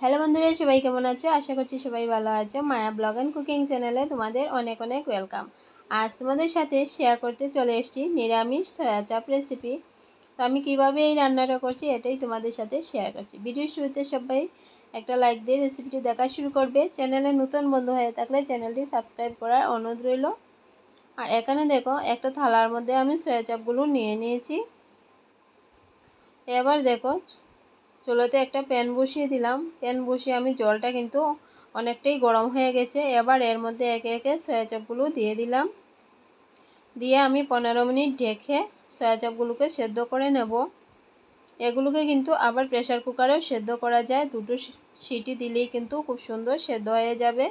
Hello বন্ধুরা, সবাই কেমন আছো? আশা করছি সবাই ভালো আছো। মায়া ব্লগ অ্যান্ড কুকিং চ্যানেলে তোমাদের অনেক অনেক ওয়েলকাম। আজ তোমাদের সাথে শেয়ার করতে চলে এসেছি নিরামিষ সয়া চাপ রেসিপি তো আমি কীভাবে এই রান্নাটা করছি এটাই তোমাদের সাথে শেয়ার করছি। ভিডিও শুরুতে সবাই একটা লাইক দিয়ে রেসিপিটি দেখা শুরু করবে। চ্যানেলে নতুন বন্ধু হয়ে থাকলে চ্যানেলটি সাবস্ক্রাইব করার অনুরোধ রইল। আর এখানে দেখো, একটা থালার মধ্যে আমি সয়া চাপগুলো নিয়ে নিয়েছি। এবার দেখো চুলোতে একটা প্যান বসিয়ে দিলাম। প্যান বসিয়ে আমি জলটা কিন্তু অনেকটাই গরম হয়ে গেছে। এবার এর মধ্যে একে একে সয়া চাপগুলো দিয়ে দিলাম। দিয়ে আমি পনেরো মিনিট ঢেকে সয়া চাপগুলোকে সেদ্ধ করে নেব। এগুলোকে কিন্তু আবার প্রেশার কুকারেও সেদ্ধ করা যায়। দুটো সিটি দিলেই কিন্তু খুব সুন্দর সেদ্ধ হয়ে যাবে।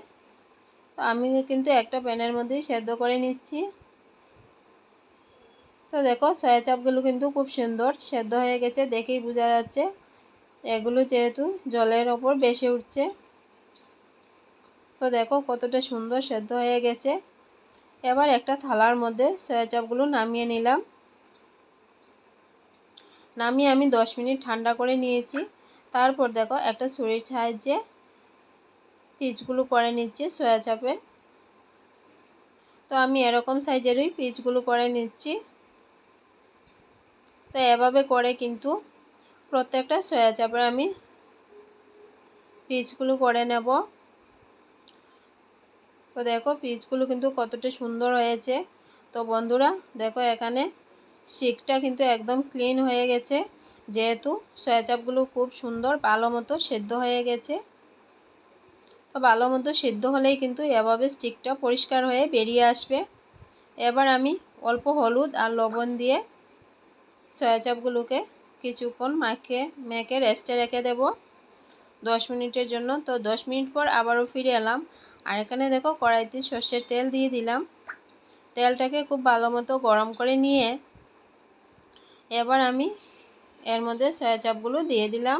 তো আমি কিন্তু একটা প্যানের মধ্যেই সেদ্ধ করে নিচ্ছি। তো দেখো সয়া চাপগুলো কিন্তু খুব সুন্দর সেদ্ধ হয়ে গেছে, দেখেই বোঝা যাচ্ছে। এগুলো যেহেতু জলের ওপর বেশি উঠছে। তো দেখো কতটা সুন্দর সেদ্ধ হয়ে গেছে। এবার একটা থালার মধ্যে সয়া চাপগুলো নামিয়ে নিলাম। নামিয়ে আমি দশ মিনিট ঠান্ডা করে নিয়েছি। তারপর দেখো একটা ছুরির সাহায্যে পিচগুলো করে নিচ্ছি সয়া চাপের তো আমি এরকম সাইজেরই পিচগুলো করে নিচ্ছি। তো এভাবে করে কিন্তু প্রত্যেকটা সয়া চাপের আমি পিসগুলো করে নেব। তো দেখো পিসগুলো কিন্তু কতটা সুন্দর হয়েছে। তো বন্ধুরা দেখো এখানে শিকটা কিন্তু একদম ক্লিন হয়ে গেছে। যেহেতু সয়া চাপগুলো খুব সুন্দর ভালো মতো সেদ্ধ হয়ে গেছে। তো ভালো মতো সেদ্ধ হলেই কিন্তু এভাবে স্টিকটা পরিষ্কার হয়ে বেরিয়ে আসবে। এবার আমি অল্প হলুদ আর লবণ দিয়ে সয়া চাপগুলোকে কিছুক্ষণ মাখে মেখে রেস্টে রেখে দেব। দশ মিনিটের জন্য। তো দশ মিনিট পর আবারও ফিরে এলাম। আর এখানে দেখো কড়াইতে সর্ষের তেল দিয়ে দিলাম। তেলটাকে খুব ভালো মতো গরম করে নিয়ে এবার আমি এর মধ্যে সয়া চাপগুলো দিয়ে দিলাম।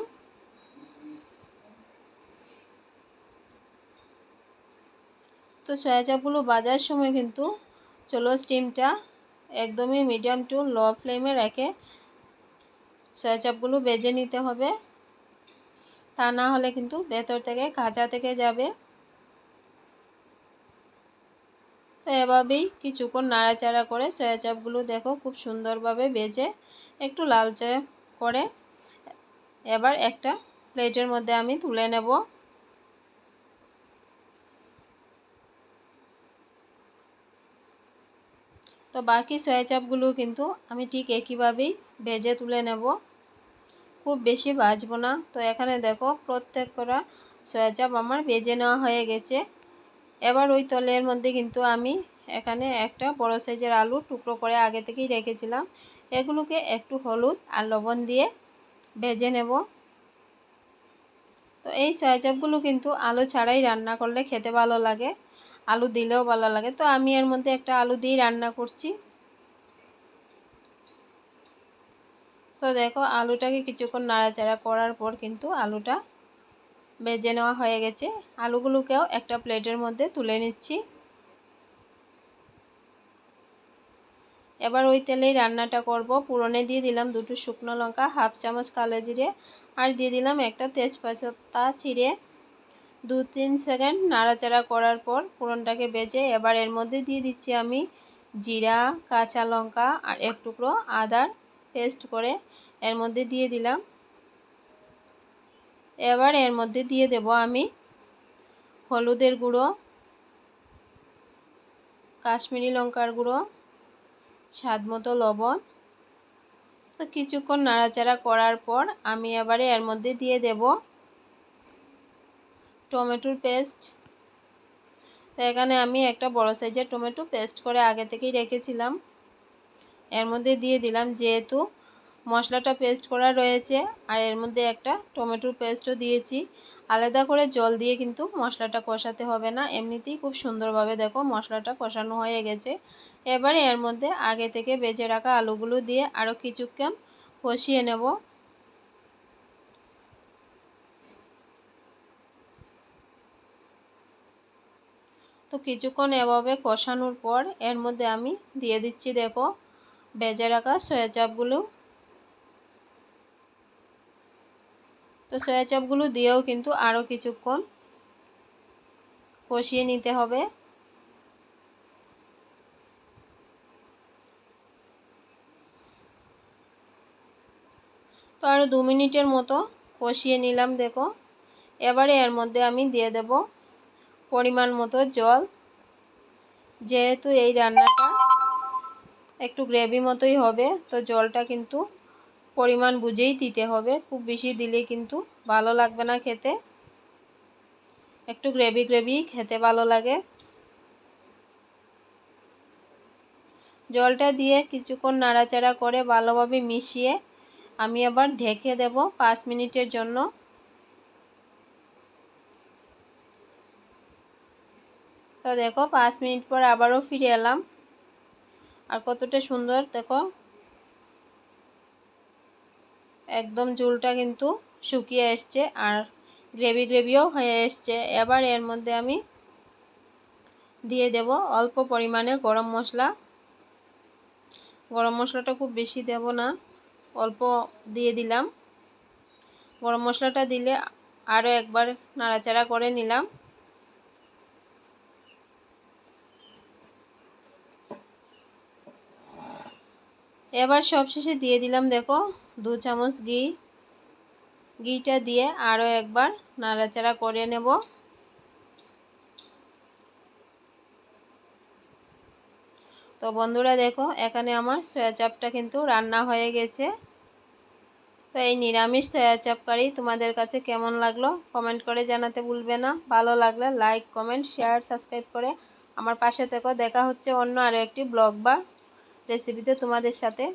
তো সয়া চাপগুলো বাজার সময় কিন্তু চলো স্টিমটা একদমই মিডিয়াম টু লো ফ্লেমে রেখে সয়া বেজে নিতে হবে। তা না হলে কিন্তু ভেতর থেকে কাঁচা থেকে যাবে। তো এভাবেই কিছুক্ষণ নাড়াচাড়া করে সয়া দেখো খুব সুন্দরভাবে বেজে একটু লালচে করে। এবার একটা প্লেটের মধ্যে আমি তুলে নেব। তো বাকি সয়া চাপগুলো কিন্তু আমি ঠিক একইভাবেই ভেজে তুলে নেব। খুব বেশি ভাজবো না। তো এখানে দেখো প্রত্যেক করা সয়া চাপ আমার ভেজে নেওয়া হয়ে গেছে। এবার ওই তলের মধ্যে কিন্তু আমি এখানে একটা বড় সাইজের আলু টুকরো করে আগে থেকেই রেখেছিলাম। এগুলোকে একটু হলুদ আর লবণ দিয়ে ভেজে নেব। তো এই সয়া চাপগুলো কিন্তু আলু ছাড়াই রান্না করলে খেতে ভালো লাগে। আলু দিলেও ভালো লাগে। তো আমি এর মধ্যে একটা আলু দিয়েই রান্না করছি। তো দেখো, আলুটাকে কিছুক্ষণ নাড়াচাড়া করার পর কিন্তু আলুটা বেজে নেওয়া হয়ে গেছে। আলুগুলোকেও একটা প্লেটের মধ্যে তুলে নিচ্ছি। এবার ওই তেলেই রান্নাটা করব। পুরনে দিয়ে দিলাম দুটো শুকনো লঙ্কা, হাফ চামচ কালো জিরে, আর দিয়ে দিলাম একটা তেজপাতা চিড়ে দু তিন সেকেন্ড নাড়াচাড়া করার পর পুরনটাকে বেজে এবার এর মধ্যে দিয়ে দিচ্ছি আমি জিরা, কাঁচা লঙ্কা আর এক টুকরো আদার পেস্ট করে এর মধ্যে দিয়ে দিলাম। এবার এর মধ্যে দিয়ে দেব আমি হলুদের গুঁড়ো, কাশ্মীরি লঙ্কার গুঁড়ো, স্বাদ মতো লবণ। তো কিছুক্ষণ নাড়াচাড়া করার পর আমি এবারে এর মধ্যে দিয়ে দেব টমেটোর পেস্ট। তো এখানে আমি একটা বড় সাইজের টমেটো পেস্ট করে আগে থেকেই রেখেছিলাম। এর মধ্যে দিয়ে দিলাম যেহেতু মশলাটা পেস্ট করা রয়েছে, আর এর মধ্যে একটা টমেটোর পেস্টও দিয়েছি। আলাদা করে জল দিয়ে কিন্তু মশলাটা কষাতে হবে না। এমনিতেই খুব সুন্দরভাবে দেখো মশলাটা কষানো হয়ে গেছে। এবারে এর মধ্যে আগে থেকে বেজে রাখা আলুগুলো দিয়ে আরও কিছুক্ষণ কষিয়ে নেব। তো কিছুক্ষণ এভাবে কষানোর পর এর মধ্যে আমি দিয়ে দিচ্ছি, দেখো, ভেজে রাখা সয়া চাপগুলো তো তো সয়া চাপগুলো দিয়েও কিন্তু আরও কিছুক্ষণ কষিয়ে নিতে হবে। তো আরও দু মিনিটের মতো কষিয়ে নিলাম, দেখো। এবারে এর মধ্যে আমি দিয়ে দেব পরিমাণ মতো জল। যেহেতু এই রান্নাটা একটু গ্রেভি মতোই হবে, তো জলটা কিন্তু পরিমাণ বুঝেই দিতে হবে। খুব বেশি দিলে কিন্তু ভালো লাগবে না খেতে। একটু গ্রেভি গ্রেভি খেতে ভালো লাগে। জলটা দিয়ে কিছুক্ষণ নাড়াচাড়া করে ভালোভাবে মিশিয়ে আমি আবার ঢেকে দেব পাঁচ মিনিটের জন্য। তো দেখো, পাঁচ মিনিট পর আবারও ফিরে এলাম। আর কতটা সুন্দর, দেখো। একদম ঝুলটা কিন্তু শুকিয়ে এসছে আর গ্রেভি গ্রেভিও হয়ে এসছে। এবার এর মধ্যে আমি দিয়ে দেব অল্প পরিমাণে গরম মশলা। গরম মশলাটা খুব বেশি দেব না, অল্প দিয়ে দিলাম। গরম মশলাটা দিলে আরও একবার নাড়াচাড়া করে নিলাম। এবার সবশেষে দিয়ে দিলাম, দেখো, দু চামচ ঘি। ঘিটা দিয়ে আরও একবার নাড়াচাড়া করে নেব। তো বন্ধুরা, দেখো, এখানে আমার সয়া চাপটা কিন্তু রান্না হয়ে গেছে। তো এই নিরামিষ সয়া কারি তোমাদের কাছে কেমন লাগল কমেন্ট করে জানাতে ভুলবে না। ভালো লাগলে লাইক কমেন্ট শেয়ার সাবস্ক্রাইব করে আমার পাশে থেকো। দেখা হচ্ছে অন্য আরও একটি ব্লগ বা রেসিপিতে তোমাদের সাথে